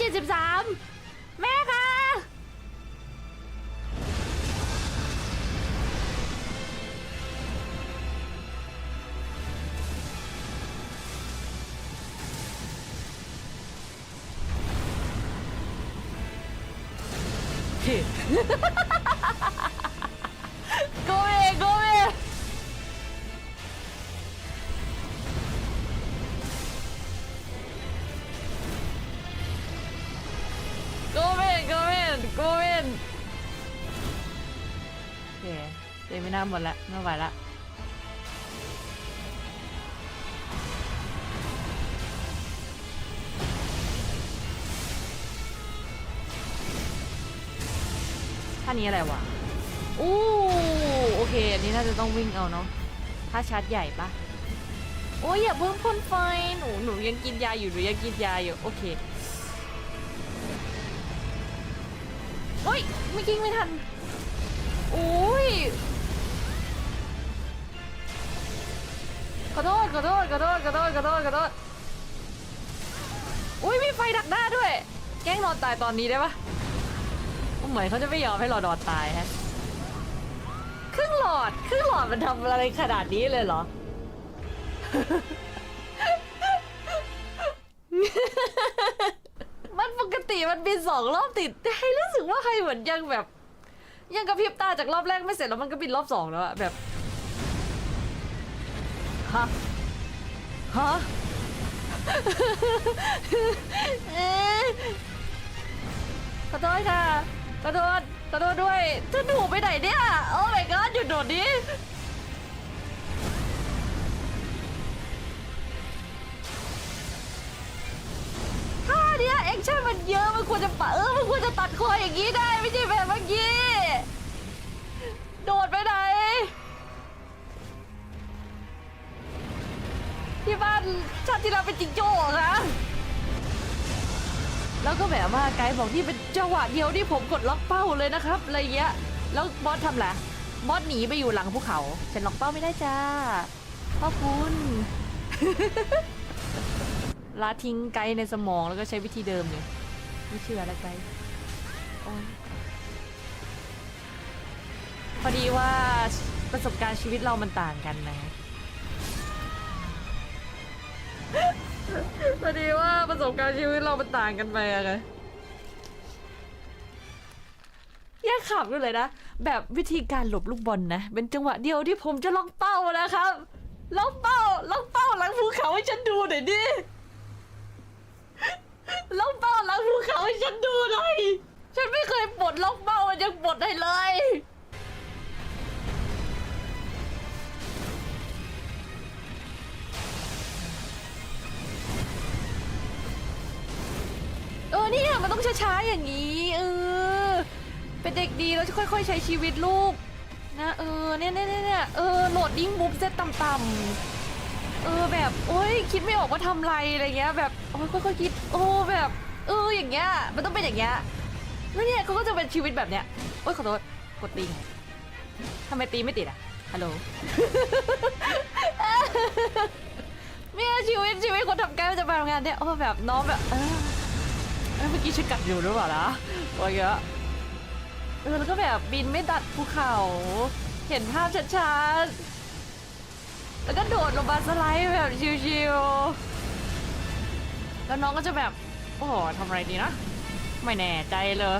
เจ็ดสิบสามแม่ค่ะ go away go away โก เคเตมไม่น่าหมดละไม่ไหวละท่านี้อะไรวะอู้โอเค อันนี้น่าจะต้องวิ่งเอาเนาะถ้าชาร์จใหญ่ปะโอ้ยอย่าเพิ่งพ่นไฟหนูหนูยังกินยาอยู่หนูยังกินยาอยู่ โอเคโอ้ยไม่กิ้งไม่ทัน อ้ยขอโทษขอโทษขอโทษขอโทษขอโทษขอโทษอุ้ยมีไฟดักหน้าด้วย แกล้งนอนตายตอนนี้ได้ปะเหมือนเขาจะไม่ยอมให้รานอนตายฮะครึ่งหลอดครึ่งหลอดมันทำอะไรขนาดนี้เลยเหรอ มันปกติมันบินสองรอบติด ให้รู้สึกว่าใครเหมือนยังแบบ ยังกระพริบตาจากรอบแรกไม่เสร็จแล้วมันก็บินรอบสองแล้วอะแบบฮะฮะขอโทษค่ะขอโทษขอโทษด้วยเธอหนูไปไหนเนี่ยโอ้ my god หยุดโดดดิท่าเนี้ยแอคชั่นมันเยอะมันควรจะปะเออมันควรจะตัดคออย่างนี้ได้ไม่ใช่แบบเมื่อกี้ ที่บ้านชาติที่เราเป็นจิงโจ้เหรอคะแล้วก็แบบว่าไกด์บอกที่เป็นจังหวะเดียวที่ผมกดล็อกเป้าเลยนะครับอะไรเงี้ยแล้วบอสทำแหละไรบอสหนีไปอยู่หลังภูเขา ฉันล็อกเป้าไม่ได้จ้าพ่อคุณลาทิ้งไกด์ในสมองแล้วก็ใช้วิธีเดิมอยู่ยไม่เชื่อแล้วไกด์โอ๊ยพอดีว่าประสบการณ์ชีวิตเรามันต่างกันนะ พอดีว่าประสบการณ์ชีวิตเรามันต่างกันไปอะไงแยกขับด้วยเลยนะ แบบวิธีการหลบลูกบอลนะ เป็นจังหวะเดียวที่ผมจะล็อกเป้านะครับล็อกเป้าล็อกเป้าหลังภูเขาให้ฉันดูหน่อยดิล็อกเป้าหลังภูเขาให้ฉันดูหน่อย ฉันไม่เคยปลดล็อกเป้ามันยังปลดได้เลย มันต้องช้าๆอย่างนี้เออเป็นเด็กดีแล้วค่อย ๆ ใช้ชีวิตลูกนะเออเนี่ยเนี่ยเนี่ยเออโหลดดิ้งมูฟเซตต่ำๆเออแบบโอ้ยคิดไม่ออกว่าทำไรอะไรเงี้ยแบบโอ้ยค่อยๆคิดโอ้แบบเอออย่างเงี้ยมันต้องเป็นอย่างเงี้ยแล้วเนี่ยเขาก็จะเป็นชีวิตแบบเนี้ยโอ้ยขอโทษกดตีไงทำไมตีไม่ติดอะฮัลโหลเนี่ยชีวิตชีวิตคนทำแก้วจะมาทำงานเนี่ยโอ้แบบน้องแบบเออ เอ้ยเมื่อกี้ฉันกัดอยู่หรือเปล่านะโอ้ยเยอะเออแล้วก็แบบบินไม่ดัดภูเขา เห็นภาพชัดๆ แล้วก็โดดลงมาสไลด์แบบชิวๆ แล้วน้องก็จะแบบ โอ้โหทำอะไรดีนะ ไม่แน่ใจเลย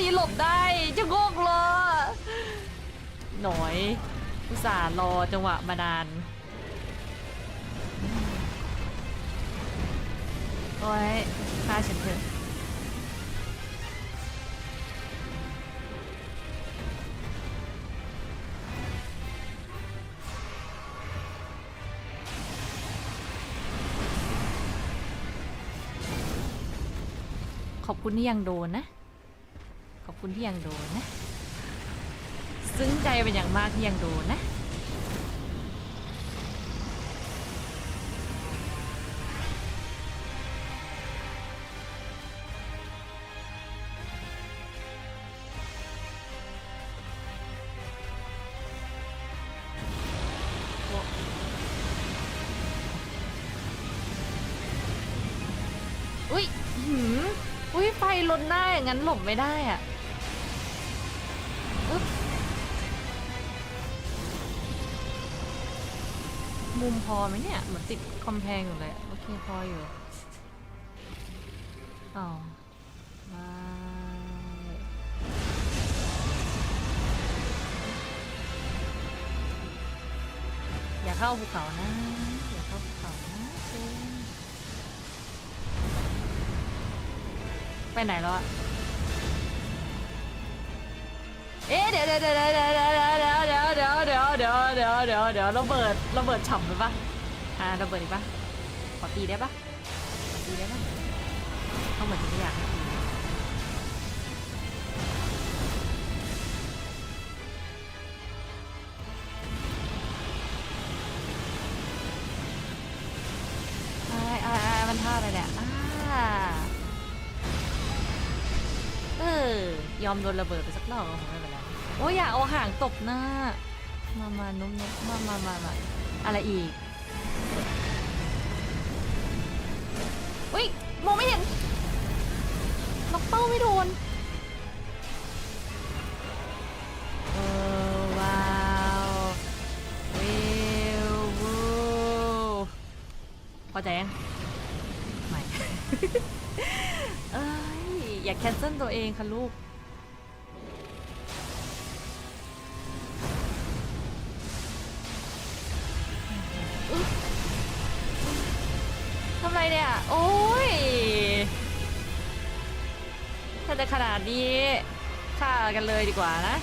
นี้หลบได้จะโงกเลยหน่อยอุตส่าห์รอจังหวะมานานโอ้ยฆ่าฉันเถอะขอบคุณที่ยังโดนนะ ขอบคุณที่ยังโดนนะ ซึ้งใจเป็นอย่างมากที่ยังโดนนะ อุ้ยหืมอุ้ยไฟลนหน้าอย่างนั้นหลบไม่ได้อะ มุมพอไหมเนี่ยเหมือนติดคอมแพงอยู่เลยโอเคพออยู่อ๋อไม่อย่าเข้าภูเขานะอย่าเข้าภูเขานะเจนไปไหนแล้วอะเอ๊ะเดี๋ยวเดี๋ยวเดี๋ยวเดี๋ยว เดี๋ยวเดี๋ยวเดี๋ยวเดี๋ยวระเบิดระเบิดฉ่ำไปปะอ่าระเบิดอีกปะขอตีได้ปะขอตีได้ปะเขาเหมือนจะไม่อยากให้ตีไอ้ไอ้ไอ้มันท่าอะไรเนี่ยอ่าเออยอมโดนระเบิดไปสักรอบก็คงไม่เป็นไรโอ้ยอยากเอาหางตบหน้า มามานุ่มนุ่มมามามามาอะไรอีกอุ้ยมองไม่เห็นล็อกเป้าไม่โดน เออว้าววิววูพอใจยังไม่ เอ้ย อย่าแคนเซิลตัวเองค่ะลูก ทำไรเนี่ย โอ้ยถ้าจะขนาดนี้ฆ่ากันเลยดีกว่านะ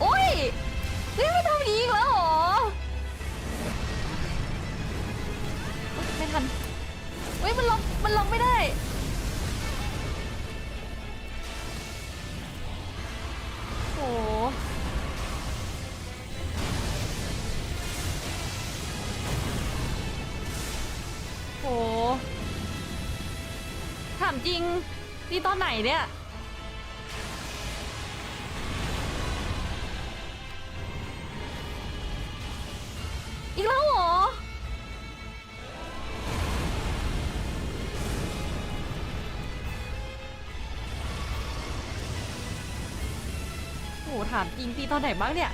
โอ้ยเฮ้ยมันทำนี้อีกแล้วเหรออุ๊ยไม่ทันเฮ้ยมันล็อกมันล็อกไม่ได้ ถามจริง นี่ตอนไหนเนี่ย อีกแล้วเหรอ โห ถามจริงตีตอนไหนบ้างเนี่ย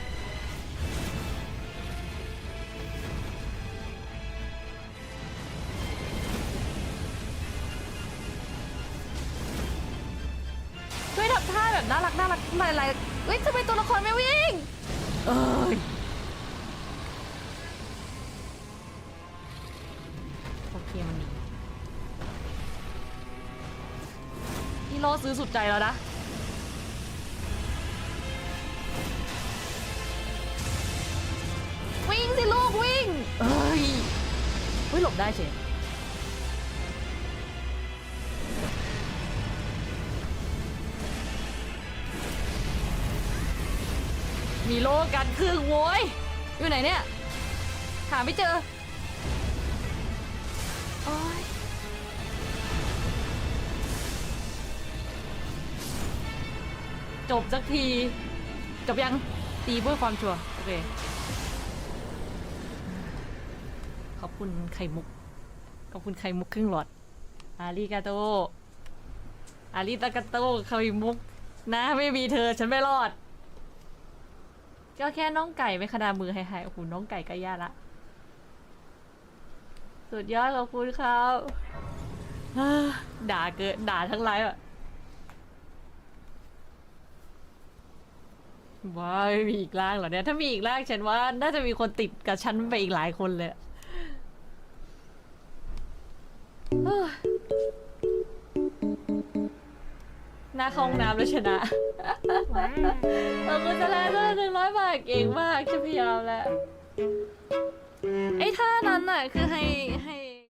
เอ้ยโอเคมันหนีนี่ล่อซื้อสุดใจแล้วนะวิ่งสิลูกวิ่งเอ้ยเฮ้ยหลบได้เฉย มีโลกันครึ่งโว้ย อยู่ไหนเนี่ย หาไม่เจอ โอ๊ยจบสักที จบยัง ตีเพื่อความชัวร์โอเค ขอบคุณไข่มุก ขอบคุณไข่มุกครึ่งหลอด อาริกาโต อาริตากาโตไข่มุก นะไม่มีเธอฉันไม่รอด ก็แค่น้องไก่ไม่ขนาดมือหายๆโอ้โหน้องไก่ก็ย่าละ สุดยอดขอบคุณครับอ่าด่าเกินด่าทั้งไลฟ์อะว้ายมีอีกร่างเหรอเนี่ย ถ้ามีอีกร่างฉันว่า น่าจะมีคนติดกับฉันไปอีกหลายคนเลยเฮ้ย หน้าเข้าห้องน้ำแล้วชนะว้าวขอบคุณจะแล้วด้วยหนึ่งร้อยบาทเก่งมากฉันพยายามแล้วไอ้ท่านั้นน่ะคือไฮ